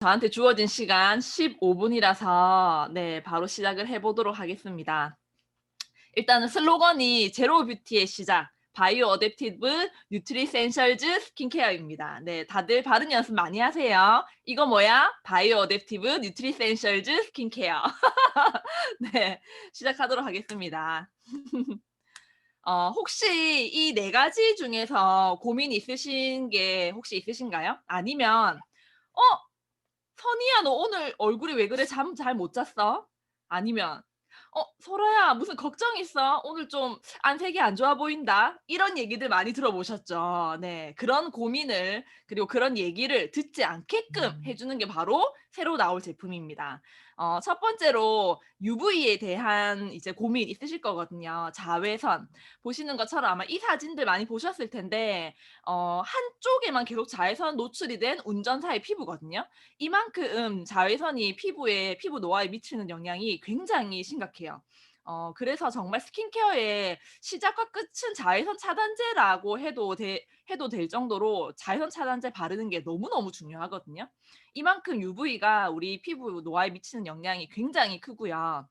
저한테 주어진 시간 15분이라서 네, 바로 시작을 해 보도록 하겠습니다. 일단은 슬로건이 제로 뷰티의 시작. 바이오 어댑티브 뉴트리센셜즈 스킨케어입니다. 네, 다들 발음 연습 많이 하세요. 이거 뭐야? 바이오 어댑티브 뉴트리센셜즈 스킨케어. 네, 시작하도록 하겠습니다. 어, 혹시 이 네 가지 중에서 고민 있으신 게 혹시 있으신가요? 아니면 어, 선이야, 너 오늘 얼굴이 왜 그래? 잠 잘 못 잤어? 아니면 어, 설아야, 무슨 걱정 있어? 오늘 좀 안색이 안 좋아 보인다. 이런 얘기들 많이 들어보셨죠? 네. 그런 고민을 그리고 그런 얘기를 듣지 않게끔 음. 해주는 게 바로 새로 나올 제품입니다. 어, 첫 번째로 UV에 대한 이제 고민 있으실 거거든요. 자외선. 보시는 것처럼 아마 이 사진들 많이 보셨을 텐데, 어, 한쪽에만 계속 자외선 노출이 된 운전사의 피부거든요. 이만큼 자외선이 피부에 피부 노화에 미치는 영향이 굉장히 심각해요. 어 그래서 정말 스킨케어의 시작과 끝은 자외선 차단제라고 해도 돼 해도 될 정도로 자외선 차단제 바르는 게 너무너무 중요하거든요. 이만큼 UV가 우리 피부 노화에 미치는 영향이 굉장히 크고요.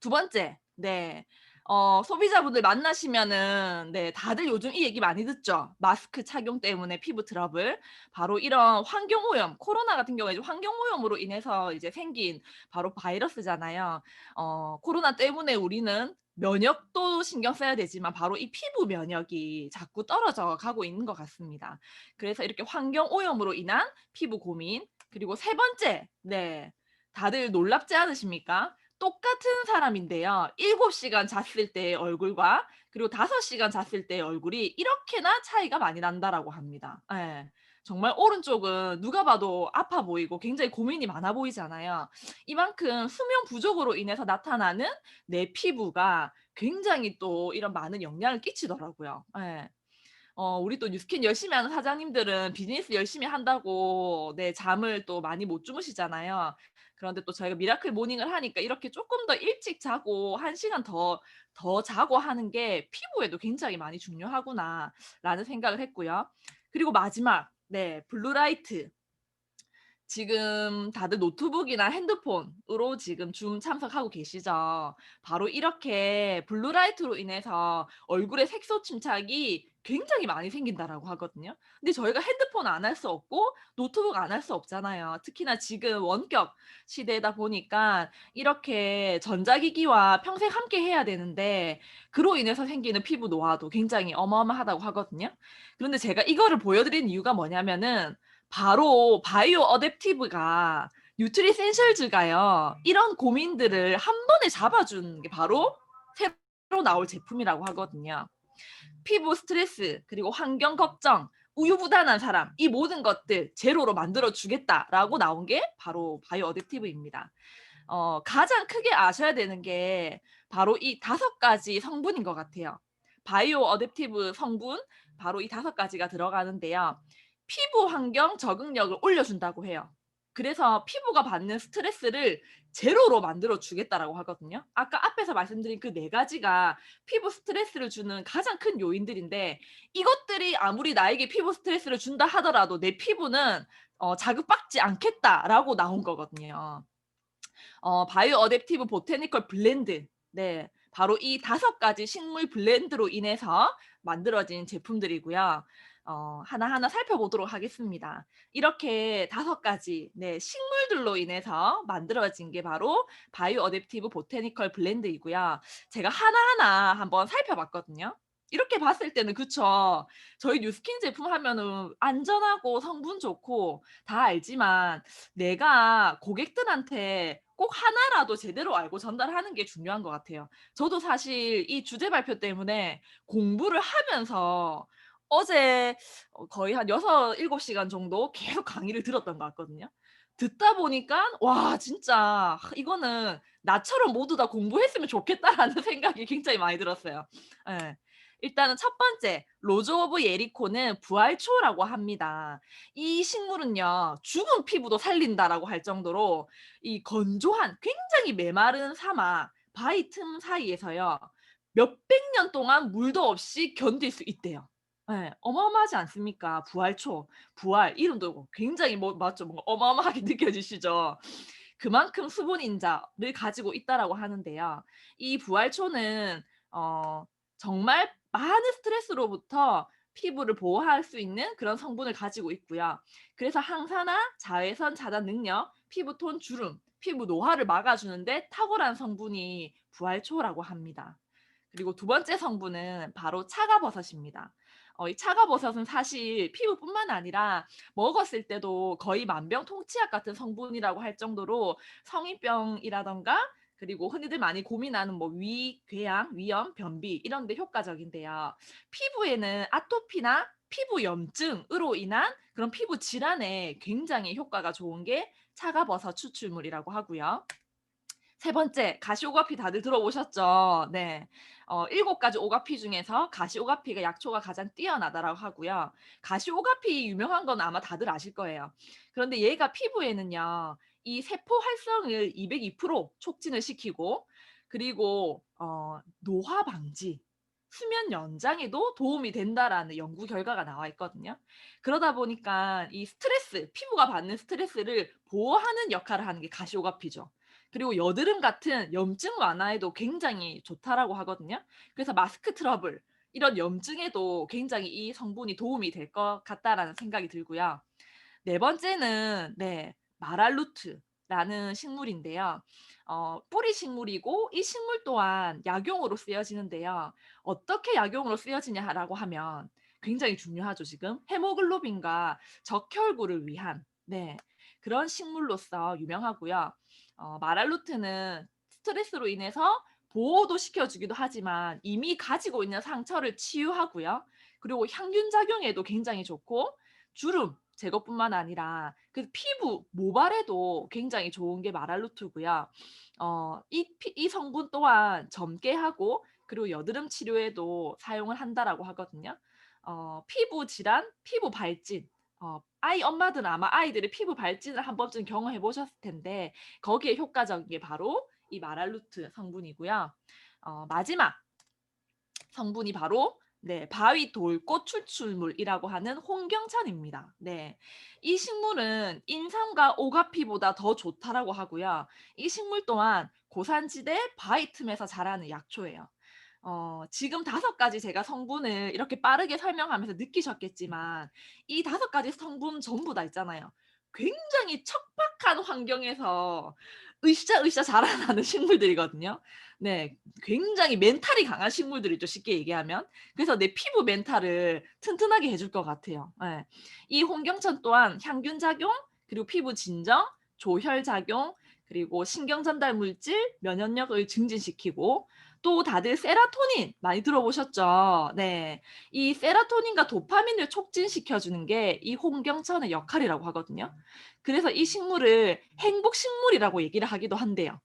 두 번째. 네. 어 소비자분들 만나시면은 네 다들 요즘 이 얘기 많이 듣죠. 마스크 착용 때문에 피부 트러블. 바로 이런 환경 오염, 코로나 같은 경우에 환경 오염으로 인해서 이제 생긴 바로 바이러스잖아요. 어 코로나 때문에 우리는 면역도 신경 써야 되지만 바로 이 피부 면역이 자꾸 떨어져 가고 있는 것 같습니다. 그래서 이렇게 환경 오염으로 인한 피부 고민. 그리고 세 번째. 네. 다들 놀랍지 않으십니까? 똑같은 사람인데요. 7 시간 잤을 때의 얼굴과 그리고 5 시간 잤을 때의 얼굴이 이렇게나 차이가 많이 난다라고 합니다. 예. 정말 오른쪽은 누가 봐도 아파 보이고 굉장히 고민이 많아 보이잖아요. 이만큼 수면 부족으로 인해서 나타나는 내 피부가 굉장히 또 이런 많은 영향을 끼치더라고요. 예. 어 우리 또 뉴스킨 열심히 하는 사장님들은 비즈니스 열심히 한다고 네 잠을 또 많이 못 주무시잖아요. 그런데 또 저희가 미라클 모닝을 하니까 이렇게 쪼끔 더 일찍 자고 1 시간 더 더 자고 하는 게 '피부에도 굉장히 많이 중요하구나.'라는 생각을 했고요. 그리고 마지막 네 블루라이트. 지금 다들 노트북이나 핸드폰으로 지금 줌 참석하고 계시죠. 바로 이렇게 블루라이트로 인해서 얼굴에 색소 침착이 굉장히 많이 생긴다라고 하거든요. 근데 저희가 핸드폰 안 할 수 없고 노트북 안 할 수 없잖아요. 특히나 지금 원격 시대다 보니까 이렇게 전자기기와 평생 함께 해야 되는데 그로 인해서 생기는 피부 노화도 굉장히 어마어마하다고 하거든요. 그런데 제가 이거를 보여드리는 이유가 뭐냐면은 바로 바이오 어댑티브가 뉴트리 센셜즈가요. 이런 고민들을 한 번에 잡아주는 게 바로 새로 나올 제품이라고 하거든요. 피부 스트레스 그리고 환경 걱정, 우유부단한 사람 이 모든 것들 제로로 만들어 주겠다라고 나온 게 바로 바이오 어댑티브입니다. 어 가장 크게 아셔야 되는 게 바로 이5 가지 성분인 것 같아요. 바이오 어댑티브 성분 바로 이5 가지가 들어가는데요. 피부 환경 적응력을 올려준다고 해요. 그래서 피부가 받는 스트레스를 제로로 만들어 주겠다라고 하거든요. 아까 앞에서 말씀드린 그4 가지가 피부 스트레스를 주는 가장 큰 요인들인데 이것들이 아무리 나에게 피부 스트레스를 준다 하더라도 내 피부는 어 "자극받지 않겠다."라고 나온 거거든요. 어 바이오 어댑티브 보테니컬 블렌드. 네. 바로 이5 가지 식물 블렌드로 인해서 만들어진 제품들이고요. 어 하나하나 살펴보도록 하겠습니다. 이렇게 5 가지 네 식물들로 인해서 만들어진 게 바로 바이오 어댑티브 보테니컬 블렌드이고요. 제가 하나하나 한번 살펴봤거든요. 이렇게 봤을 때는 그쵸. 저희 뉴스킨 제품 하면은 안전하고 성분 좋고 다 알지만 내가 고객들한테 꼭 하나라도 제대로 알고 전달하는 게 중요한 것 같아요. 저도 사실 이 주제 발표 때문에 공부를 하면서 어제 어 거의 한 6-7 시간 정도 계속 강의를 들었던 것 같거든요. 듣다 보니깐 '와 진짜 이거는 나처럼 모두 다 공부했으면 좋겠다.'라는 생각이 굉장히 많이 들었어요. 예. 일단은 첫 번째 로즈 오브 예리코는 부활초라고 합니다. 이 식물은요 "죽은 피부도 살린다."라고 할 정도로 이 건조한 굉장히 메마른 사막 바위 틈 사이에서요 몇백 년 동안 물도 없이 견딜 수 있대요. 예. 어마어마하지 않습니까? 부활초, 부활 이름도 굉장히 뭐 맞죠? 뭔가 어마어마하게 느껴지시죠? 그만큼 수분 인자를 가지고 있다라고 하는데요. 이 부활초는 어 정말 많은 스트레스로부터 피부를 보호할 수 있는 그런 성분을 가지고 있고요. 그래서 항산화, 자외선 차단 능력, 피부톤 주름, 피부 노화를 막아주는데 탁월한 성분이 부활초라고 합니다. 그리고 두 번째 성분은 바로 차가버섯입니다. 어 이 차가버섯은 사실 피부뿐만 아니라 먹었을 때도 거의 만병통치약 같은 성분이라고 할 정도로 성인병이라든가 그리고 흔히들 많이 고민하는 뭐 위, 궤양, 위염, 변비 이런 데 효과적인데요. 피부에는 아토피나 피부 염증으로 인한 그런 피부 질환에 굉장히 효과가 좋은 게 차가버섯 추출물이라고 하고요. 세 번째 가시오가피 다들 들어보셨죠? 네. 어 7 가지 오가피 중에서 가시오가피가 약초가 가장 뛰어나다라고 하고요. 가시오가피 유명한 건 아마 다들 아실 거예요. 그런데 얘가 피부에는요. 이 세포 활성을 202% 촉진을 시키고 그리고 어 노화 방지, 수면 연장에도 도움이 된다라는 연구 결과가 나와 있거든요. 그러다 보니까 이 스트레스, 피부가 받는 스트레스를 보호하는 역할을 하는 게 가시오가피죠. 그리고 여드름 같은 염증 완화에도 굉장히 좋다라고 하거든요. 그래서 마스크 트러블 이런 염증에도 굉장히 이 성분이 도움이 될 것 같다라는 생각이 들고요. 네 번째는 네 마랄루트 라는 식물인데요. 어 뿌리 식물이고 이 식물 또한 약용으로 쓰여지는데요. 어떻게 약용으로 쓰여지냐라고 하면 굉장히 중요하죠 지금. 헤모글로빈과 적혈구를 위한 네 그런 식물로서 유명하고요. 어 마랄루트는 스트레스로 인해서 보호도 시켜주기도 하지만 이미 가지고 있는 상처를 치유하고요. 그리고 향균 작용에도 굉장히 좋고 주름 제거뿐만 아니라 그 피부 모발에도 굉장히 좋은 게 마랄루트고요. 어이피이 성분 또한 젊게 하고 그리고 여드름 치료에도 사용을 한다라고 하거든요. 어 피부 질환, 피부 발진 어 아이 엄마들은 아마 아이들의 피부 발진을 한 번쯤 경험해 보셨을 텐데 거기에 효과적인 게 바로 이 마랄루트 성분이고요. 어 마지막 성분이 바로 네 바위 돌꽃 추출물이라고 하는 홍경천입니다. 네. 이 식물은 인삼과 오가피보다 더 좋다라고 하고요. 이 식물 또한 고산지대 바위 틈에서 자라는 약초예요. 어 지금 5 가지 제가 성분을 이렇게 빠르게 설명하면서 느끼셨겠지만 이5 가지 성분 전부 다 있잖아요. 굉장히 척박한 환경에서 으쌰으쌰 자라나는 식물들이거든요. 네. 굉장히 멘탈이 강한 식물들이죠, 쉽게 얘기하면. 그래서 내 피부 멘탈을 튼튼하게 해줄 것 같아요. 예. 이 홍경천 또한 향균 작용, 그리고 피부 진정, 조혈 작용, 그리고 신경 전달 물질, 면역력을 증진시키고 또 다들 세라토닌 많이 들어보셨죠? 네. 이 세라토닌과 도파민을 촉진시켜 주는 게 이 홍경천의 역할이라고 하거든요. 그래서 이 식물을 행복 식물이라고 얘기를 하기도 한대요.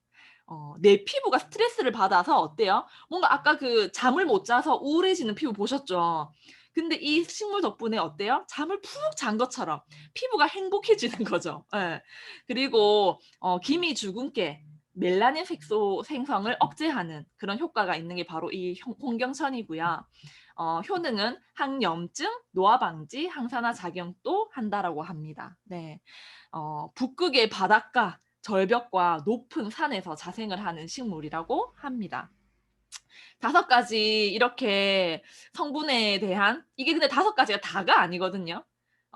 어 내 피부가 스트레스를 받아서 어때요? 뭔가 아까 그 잠을 못 자서 우울해지는 피부 보셨죠? 근데 이 식물 덕분에 어때요? 잠을 푹 잔 것처럼 피부가 행복해지는 거죠. 예. 그리고 어 기미 주근깨, 멜라닌 색소 생성을 억제하는 그런 효과가 있는 게 바로 이홍 홍경천이고요. 어 효능은 항염증, 노화 방지, 항산화 작용도 한다라고 합니다. 네. 어 북극의 바닷가, 절벽과 높은 산에서 자생을 하는 식물이라고 합니다. 5 가지 이렇게 성분에 대한 이게 근데 5 가지가 다가 아니거든요.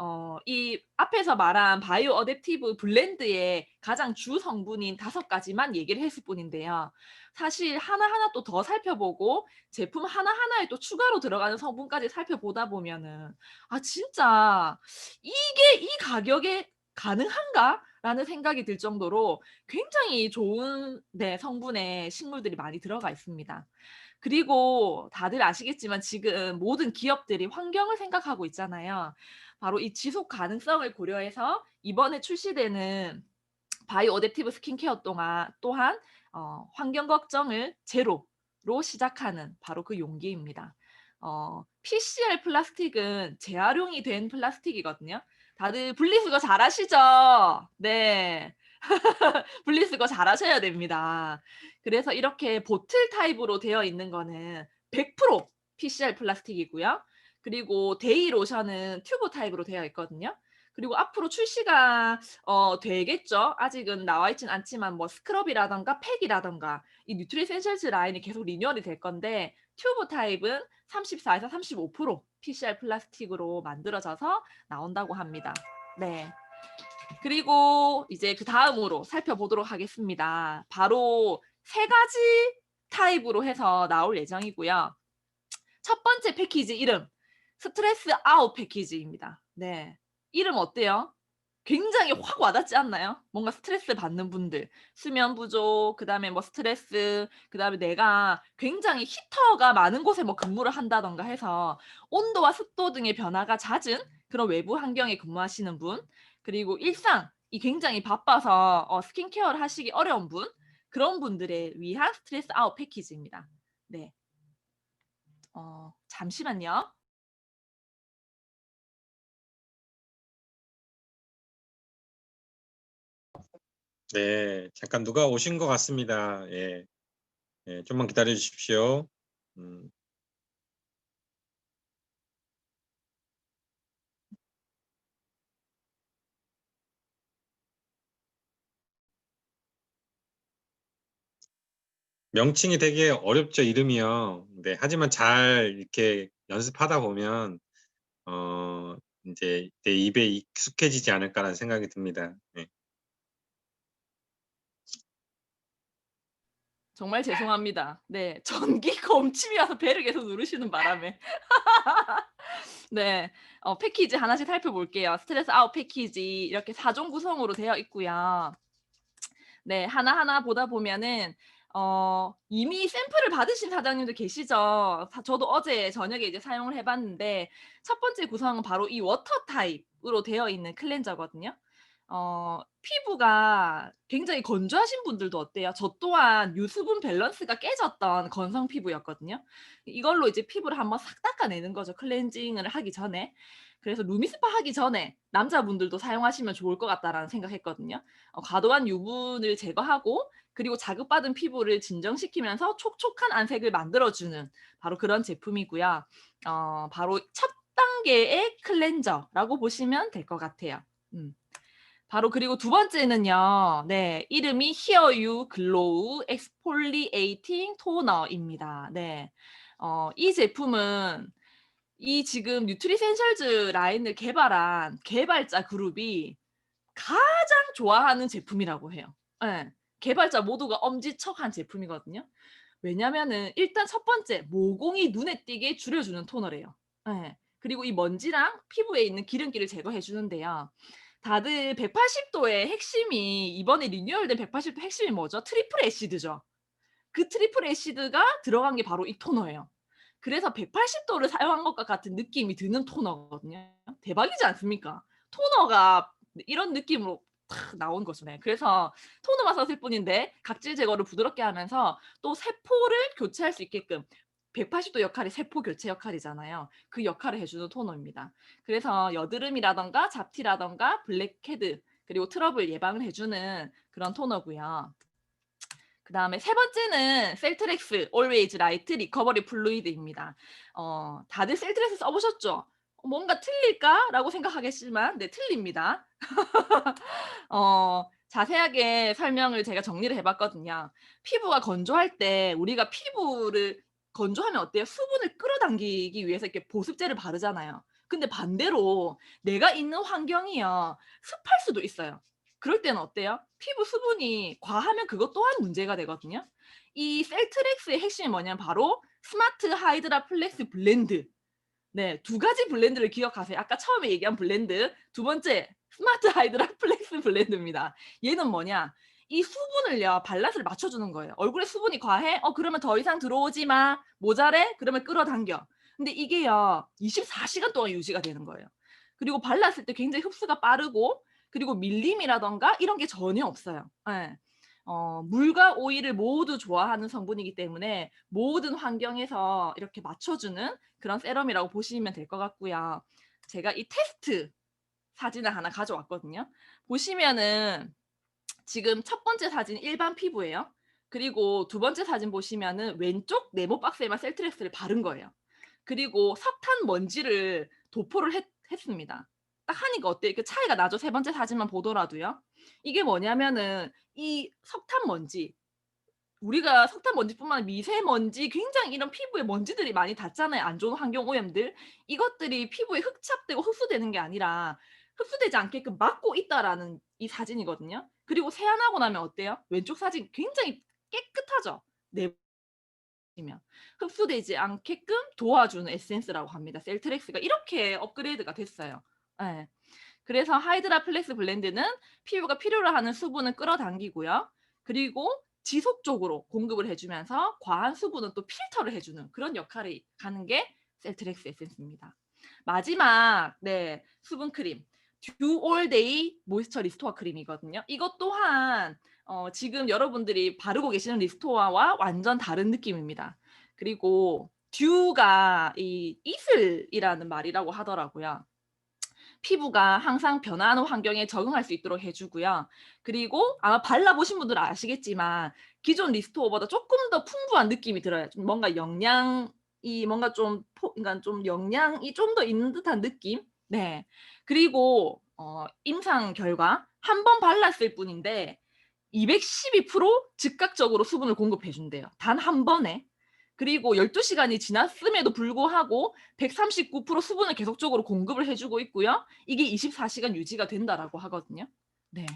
어 이 앞에서 말한 바이오 어댑티브 블렌드의 가장 주 성분인 5 가지만 얘기를 했을 뿐인데요. 사실 하나하나 또 더 살펴보고 제품 하나하나에 또 추가로 들어가는 성분까지 살펴보다 보면은 '아 진짜 이게 이 가격에 가능한가?'라는 생각이 들 정도로 굉장히 좋은 네 성분의 식물들이 많이 들어가 있습니다. 그리고 다들 아시겠지만 지금 모든 기업들이 환경을 생각하고 있잖아요. 바로 이 지속 가능성을 고려해서 이번에 출시되는 바이오 어댑티브 스킨케어 동안 또한 어 환경 걱정을 제로로 시작하는 바로 그 용기입니다. 어 PCR 플라스틱은 재활용이 된 플라스틱이거든요. 다들 분리수거 잘하시죠? 네. 분리수거 잘하셔야 됩니다. 그래서 이렇게 보틀 타입으로 되어 있는 거는 100% PCR 플라스틱이고요. 그리고 데이 로션은 튜브 타입으로 되어 있거든요. 그리고 앞으로 출시가 어 되겠죠. 아직은 나와 있진 않지만 뭐 스크럽이라든가 팩이라든가 이 뉴트리 센셜즈 라인이 계속 리뉴얼이 될 건데 튜브 타입은 34에서 35% PCR 플라스틱으로 만들어져서 나온다고 합니다. 네. 그리고 이제 그 다음으로 살펴보도록 하겠습니다. 바로 세 가지 타입으로 해서 나올 예정이고요. 첫 번째 패키지 이름 스트레스 아웃 패키지입니다. 네. 이름 어때요? 굉장히 확 와닿지 않나요? 뭔가 스트레스 받는 분들, 수면 부족, 그 다음에 뭐 스트레스, 그 다음에 내가 굉장히 히터가 많은 곳에 뭐 근무를 한다던가 해서 온도와 습도 등의 변화가 잦은 그런 외부 환경에 근무하시는 분, 그리고 일상 이 굉장히 바빠서 어 스킨케어를 하시기 어려운 분, 그런 분들에 위한 스트레스 아웃 패키지입니다. 네. 어 잠시만요. 네. 잠깐 누가 오신 것 같습니다. 예. 예. 좀만 기다려 주십시오. 음. 명칭이 되게 어렵죠, 이름이요. 네. 하지만 잘 이렇게 연습하다 보면 어 인제 내 입에 익숙해지지 않을까라는 생각이 듭니다. 네. 정말 죄송합니다. 네. 전기가 엄침이 와서 배를 계속 누르시는 바람에. 네. 어 패키지 하나씩 살펴볼게요. 스트레스 아웃 패키지 이렇게 4종 구성으로 되어 있고요. 네. 하나하나 보다 보면은 어 이미 샘플을 받으신 사장님도 계시죠. 사 저도 어제 저녁에 이제 사용을 해 봤는데 첫 번째 구성은 바로 이 워터 타입으로 되어 있는 클렌저거든요. 어 피부가 굉장히 건조하신 분들도 어때요? 저 또한 유수분 밸런스가 깨졌던 건성 피부였거든요. 이걸로 이제 피부를 한번 싹 닦아내는 거죠, 클렌징을 하기 전에. 그래서 루미스파 하기 전에 남자분들도 사용하시면 좋을 것 같다라는 생각했거든요. 어 과도한 유분을 제거하고 그리고 자극받은 피부를 진정시키면서 촉촉한 안색을 만들어 주는 바로 그런 제품이고요. 어 바로 첫 단계의 클렌저라고 보시면 될 것 같아요. 음. 바로 그리고 두 번째는요. 네. 이름이 Here You Glow Exfoliating Toner입니다. 네. 어 이 제품은 이 지금 뉴트리센셜즈 라인을 개발한 개발자 그룹이 가장 좋아하는 제품이라고 해요. 예. 개발자 모두가 엄지척한 제품이거든요. 왜냐면은 일단 첫 번째 모공이 눈에 띄게 줄여 주는 토너래요. 예. 그리고 이 먼지랑 피부에 있는 기름기를 제거해 주는데요. 다들 180 도의 핵심이 이번에 리뉴얼된 180도 핵심이 뭐죠? 트리플 애시드죠. 그 트리플 애시드가 들어간 게 바로 이 토너예요. 그래서 180 도를 사용한 것과 같은 느낌이 드는 토너거든요. 대박이지 않습니까? 토너가 이런 느낌으로 탁 나온 거죠. 네. 그래서 토너만 썼을 뿐인데 각질 제거를 부드럽게 하면서 또 세포를 교체할 수 있게끔 180도 역할이 세포 교체 역할이잖아요. 그 역할을 해 주는 토너입니다. 그래서 여드름이라든가 잡티라든가 블랙헤드 그리고 트러블 예방을 해 주는 그런 토너고요. 그 다음에 세 번째는 셀트렉스 Always Light Recovery Fluid입니다. 어 다들 셀트렉스 써 보셨죠? '뭔가 틀릴까?'라고 생각하겠지만 네 틀립니다. 어 자세하게 설명을 제가 정리를 해 봤거든요. 피부가 건조할 때 우리가 피부를 건조하면 어때요? 수분을 끌어당기기 위해서 이렇게 보습제를 바르잖아요. 근데 반대로 내가 있는 환경이요. 습할 수도 있어요. 그럴 때는 어때요? 피부 수분이 과하면 그것 또한 문제가 되거든요. 이 셀트렉스의 핵심이 뭐냐면 바로 스마트 하이드라 플렉스 블렌드. 네. 두 가지 블렌드를 기억하세요. 아까 처음에 얘기한 블렌드, 두 번째 스마트 하이드라 플렉스 블렌드입니다. 얘는 뭐냐? 이 수분을요 밸런스를 맞춰 주는 거예요. 얼굴에 수분이 과해? 어 그러면 더 이상 들어오지 마. 모자래? 그러면 끌어당겨. 근데 이게요 24시간 동안 유지가 되는 거예요. 그리고 발랐을 때 굉장히 흡수가 빠르고 그리고 밀림이라든가 이런 게 전혀 없어요. 예. 어 물과 오일을 모두 좋아하는 성분이기 때문에 모든 환경에서 이렇게 맞춰 주는 그런 세럼이라고 보시면 될 것 같고요. 제가 이 테스트 사진을 하나 가져왔거든요. 보시면은 지금 첫 번째 사진 일반 피부예요. 그리고 두 번째 사진 보시면은 왼쪽 네모 박스에만 셀트렉스를 바른 거예요. 그리고 석탄 먼지를 도포를 했 했습니다. 딱 하니까 어때요? 그 차이가 나죠. 세 번째 사진만 보더라도요. 이게 뭐냐면은 이 석탄 먼지 우리가 석탄 먼지뿐만 아니라 미세먼지 굉장히 이런 피부에 먼지들이 많이 닿잖아요, 안 좋은 환경 오염들. 이것들이 피부에 흡착되고 흡수되는 게 아니라 흡수되지 않게끔 막고 있다라는 이 사진이거든요. 그리고 세안하고 나면 어때요? 왼쪽 사진 굉장히 깨끗하죠? 네 보시면. 흡수되지 않게끔 도와주는 에센스라고 합니다. 셀트렉스가 이렇게 업그레이드가 됐어요. 예. 그래서 하이드라 플렉스 블렌드는 피부가 필요로 하는 수분을 끌어당기고요. 그리고 지속적으로 공급을 해 주면서 과한 수분은 또 필터를 해 주는 그런 역할을 하는 게 셀트렉스 에센스입니다. 마지막 네 수분 크림 듀 올 데이 모이스처 리스토어 크림이거든요. 이것 또한 어 지금 여러분들이 바르고 계시는 리스토어와 완전 다른 느낌입니다. 그리고 듀가 이 이슬이라는 말이라고 하더라고요. 피부가 항상 변화하는 환경에 적응할 수 있도록 해 주고요. 그리고 아마 발라 보신 분들은 아시겠지만 기존 리스토어보다 쪼끔 더 풍부한 느낌이 들어요. 좀 뭔가 영양이 뭔가 좀포 그러니까 좀 영양이 좀 더 있는 듯한 느낌? 네. 그리고 어 임상 결과 한 번 발랐을 뿐인데 212% 즉각적으로 수분을 공급해 준대요. 단 한 번에. 그리고 12 시간이 지났음에도 불구하고 139% 수분을 계속적으로 공급을 해 주고 있고요. 이게 24 시간 유지가 된다라고 하거든요. 네.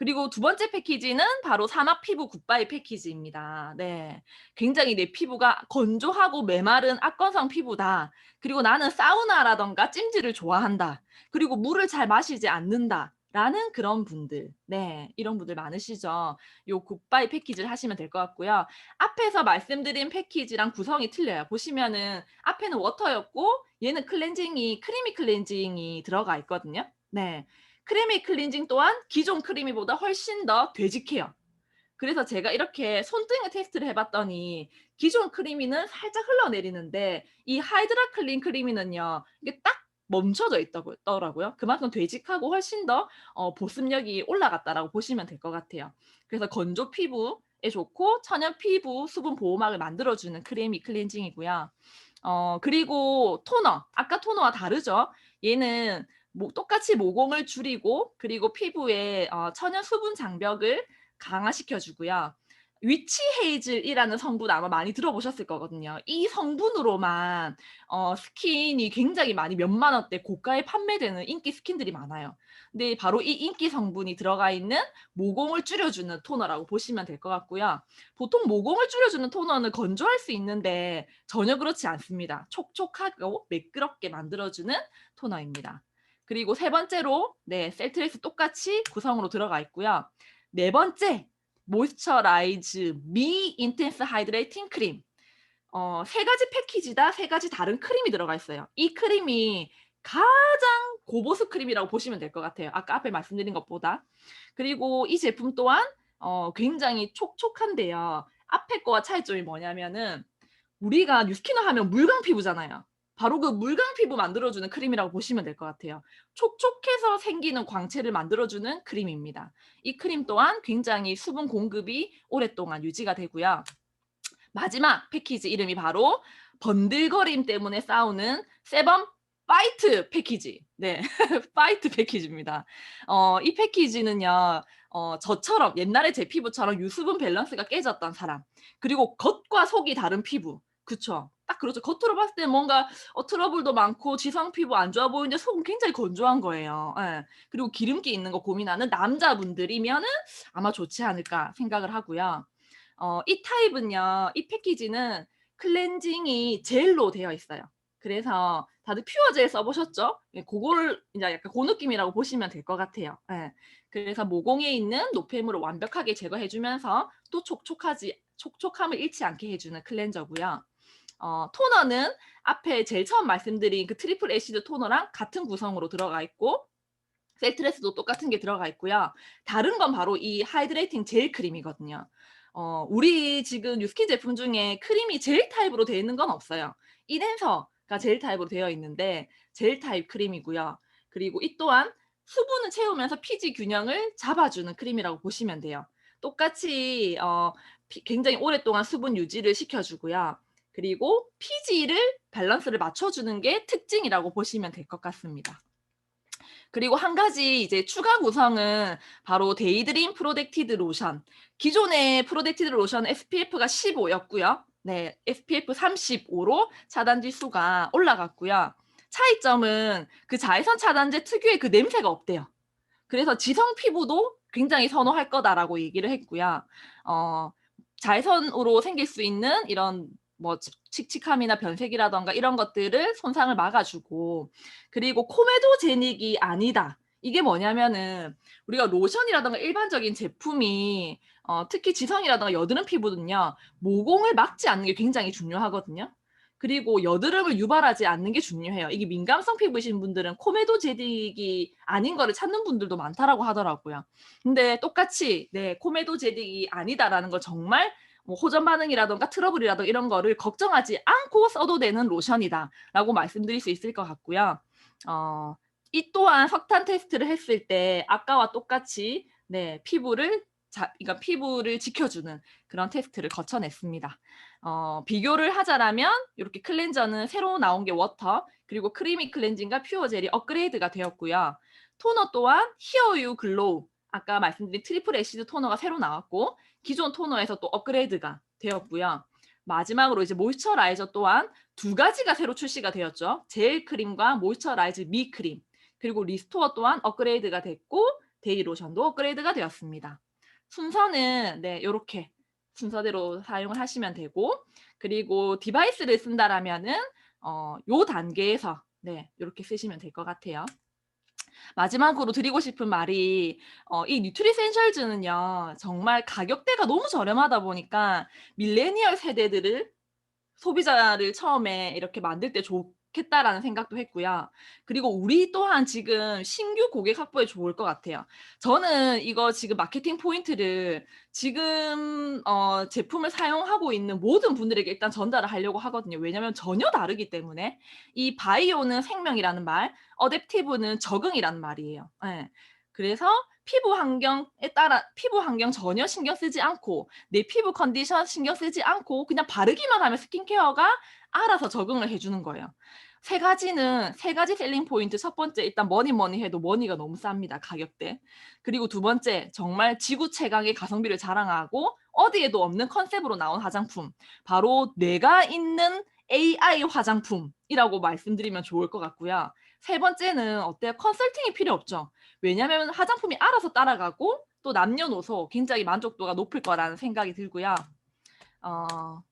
그리고 두 번째 패키지는 바로 사막 피부 굿바이 패키지입니다. 네. 굉장히 내 피부가 건조하고 메마른 악건성 피부다. 그리고 나는 사우나라든가 찜질을 좋아한다. 그리고 물을 잘 마시지 않는다 라는 그런 분들. 네. 이런 분들 많으시죠. 요 굿바이 패키지를 하시면 될 것 같고요. 앞에서 말씀드린 패키지랑 구성이 틀려요. 보시면은 앞에는 워터였고 얘는 클렌징이 크리미 클렌징이 들어가 있거든요. 네. 크리미 클렌징 또한 기존 크리미보다 훨씬 더 되직해요. 그래서 제가 이렇게 손등에 테스트를 해 봤더니 기존 크리미는 살짝 흘러내리는데 이 하이드라 클린 크리미는요. 이게 딱 멈춰져 있다고 더라고요. 그만큼 되직하고 훨씬 더 어 보습력이 올라갔다라고 보시면 될 것 같아요. 그래서 건조 피부에 좋고 천연 피부 수분 보호막을 만들어 주는 크리미 클렌징이고요. 어 그리고 토너. 아까 토너와 다르죠? 얘는 뭐 똑같이 모공을 줄이고 그리고 피부에 어 천연 수분 장벽을 강화시켜 주고요. 위치 헤이즐이라는 성분 아마 많이 들어보셨을 거거든요. 이 성분으로만 어 스킨이 굉장히 많이 몇만 원대 고가에 판매되는 인기 스킨들이 많아요. 근데 바로 이 인기 성분이 들어가 있는 모공을 줄여 주는 토너라고 보시면 될 것 같고요. 보통 모공을 줄여 주는 토너는 건조할 수 있는데 전혀 그렇지 않습니다. 촉촉하고 매끄럽게 만들어 주는 토너입니다. 그리고 세 번째로 네 셀트렉스 똑같이 구성으로 들어가 있고요. 네 번째 모이스처라이즈 미 인텐스 하이드레이팅 크림. 어 세 가지 패키지다 세 가지 다른 크림이 들어가 있어요. 이 크림이 가장 고보습 크림이라고 보시면 될 것 같아요. 아까 앞에 말씀드린 것보다. 그리고 이 제품 또한 어 굉장히 촉촉한데요. 앞에 거와 차이점이 뭐냐면은 우리가 뉴스키너 하면 물광 피부잖아요. 바로 그 물광 피부 만들어 주는 크림이라고 보시면 될 것 같아요. 촉촉해서 생기는 광채를 만들어 주는 크림입니다. 이 크림 또한 굉장히 수분 공급이 오랫동안 유지가 되고요. 마지막 패키지 이름이 바로 번들거림 때문에 싸우는 세범 파이트 패키지. 네. 파이트 패키지입니다. 어 이 패키지는요. 어 저처럼 옛날에 제 피부처럼 유수분 밸런스가 깨졌던 사람 그리고 겉과 속이 다른 피부 그쵸. 딱 그렇죠. 겉으로 봤을 때는 뭔가 어 트러블도 많고 지성 피부 안 좋아 보이는데 속은 굉장히 건조한 거예요. 예. 그리고 기름기 있는 거 고민하는 남자분들이면은 아마 좋지 않을까 생각을 하고요. 어 이 타입은요. 이 패키지는 클렌징이 젤로 되어 있어요. 그래서 다들 퓨어 젤 써 보셨죠? 예 고거를 인제 약간 고 느낌이라고 보시면 될 것 같아요. 예. 그래서 모공에 있는 노폐물을 완벽하게 제거해 주면서 또 촉촉하지 촉촉함을 잃지 않게 해 주는 클렌저고요. 어 토너는 앞에 제일 처음 말씀드린 그 트리플 애시드 토너랑 같은 구성으로 들어가 있고 셀트렉스도 똑같은 게 들어가 있고요. 다른 건 바로 이 하이드레이팅 젤 크림이거든요. 어 우리 지금 뉴스킨 제품 중에 크림이 젤 타입으로 되어 있는 건 없어요. 인앤서가 젤 타입으로 되어 있는데 젤 타입 크림이고요. 그리고 이 또한 수분을 채우면서 피지 균형을 잡아주는 크림이라고 보시면 돼요. 똑같이 어피 굉장히 오랫동안 수분 유지를 시켜 주고요. 그리고 피지를 밸런스를 맞춰주는 게 특징이라고 보시면 될 것 같습니다. 그리고 한 가지 이제 추가 구성은 바로 데이드림 프로텍티드 로션. 기존의 프로텍티드 로션 SPF가 15였고요. 네, SPF 35로 차단 지수가 올라갔고요. 차이점은 그 자외선 차단제 특유의 그 냄새가 없대요. 그래서 지성 피부도 굉장히 선호할 거다라고 얘기를 했고요. 어, 자외선으로 생길 수 있는 이런 뭐 칙칙함이나 변색이라던가 이런 것들을 손상을 막아주고 그리고 코메도제닉이 아니다. 이게 뭐냐면은 우리가 로션이라던가 일반적인 제품이 어, 특히 지성이라던가 여드름 피부는요 모공을 막지 않는 게 굉장히 중요하거든요. 그리고 여드름을 유발하지 않는 게 중요해요. 이게 민감성 피부이신 분들은 코메도제닉이 아닌 거를 찾는 분들도 많다라고 하더라고요. 근데 똑같이 네 코메도제닉이 아니다라는 걸 정말 뭐 호전 반응이라던가 트러블이라던가 이런 거를 걱정하지 않고 써도 되는 로션이다라고 말씀드릴 수 있을 것 같고요. 어, 이 또한 석탄 테스트를 했을 때 아까와 똑같이 네 피부를 자, 그러니까 피부를 지켜주는 그런 테스트를 거쳐냈습니다. 어, 비교를 하자라면 이렇게 클렌저는 새로 나온 게 워터 그리고 크리미 클렌징과 퓨어 젤이 업그레이드가 되었고요. 토너 또한 히어유 글로우 아까 말씀드린 트리플 애시드 토너가 새로 나왔고 기존 토너에서 또 업그레이드가 되었고요. 마지막으로 이제 모이스처라이저 또한 두 가지가 새로 출시가 되었죠. 젤 크림과 모이스처라이즈 미 크림 그리고 리스토어 또한 업그레이드가 됐고 데이 로션도 업그레이드가 되었습니다. 순서는 네 이렇게 순서대로 사용을 하시면 되고 그리고 디바이스를 쓴다라면은 어, 요 단계에서 네 이렇게 쓰시면 될 것 같아요. 마지막으로 드리고 싶은 말이 어, 이 뉴트리센셜즈는요 정말 가격대가 너무 저렴하다 보니까 밀레니얼 세대들을 소비자를 처음에 이렇게 만들 때 좋 겠다라는 생각도 했고요. 그리고 우리 또한 지금 신규 고객 확보에 좋을 것 같아요. 저는 이거 지금 마케팅 포인트를 지금 어, 제품을 사용하고 있는 모든 분들에게 일단 전달을 하려고 하거든요. 왜냐하면 전혀 다르기 때문에 이 바이오는 생명이라는 말, 어댑티브는 적응이라는 말이에요. 예. 그래서 피부 환경에 따라 피부 환경 전혀 신경 쓰지 않고 내 피부 컨디션 신경 쓰지 않고 그냥 바르기만 하면 스킨케어가 알아서 적응을 해주는 거예요. 세 가지는 세 가지 셀링 포인트 첫 번째 일단 뭐니 뭐니 해도 머니가 너무 쌉니다 가격대 그리고 두 번째 정말 지구 최강의 가성비를 자랑하고 어디에도 없는 컨셉으로 나온 화장품 바로 내가 있는 AI 화장품이라고 말씀드리면 좋을 것 같고요. 세 번째는 어때요? 컨설팅이 필요 없죠. 왜냐하면 화장품이 알아서 따라가고 또 남녀노소 굉장히 만족도가 높을 거라는 생각이 들고요. 어,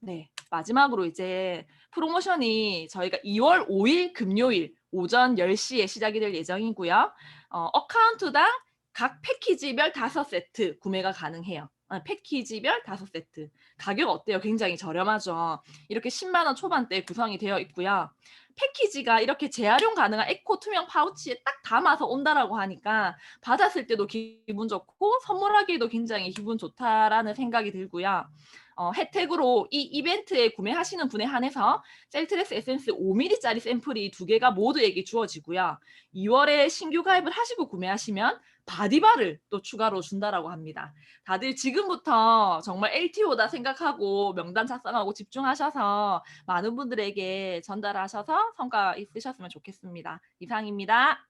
네 마지막으로 이제 프로모션이 저희가 2월 5일 금요일 오전 10시에 시작이 될 예정이고요. 어, 어카운트당 각 패키지별 5세트 구매가 가능해요. 아, 패키지별 5세트. 가격 어때요? 굉장히 저렴하죠. 이렇게 10만 원 초반대에 구성이 되어 있고요. 패키지가 이렇게 재활용 가능한 에코 투명 파우치에 딱 담아서 온다라고 하니까 받았을 때도 기분 좋고 선물하기에도 굉장히 기분 좋다라는 생각이 들고요. 어, 혜택으로 이 이벤트에 구매하시는 분에 한해서 셀트레스 에센스 5ml짜리 샘플이 두 개가 모두에게 주어지고요. 2월에 신규 가입을 하시고 구매하시면 바디바를 또 추가로 준다라고 합니다. 다들 지금부터 정말 LTO다 생각하고 명단 작성하고 집중하셔서 많은 분들에게 전달하셔서 성과 있으셨으면 좋겠습니다. 이상입니다.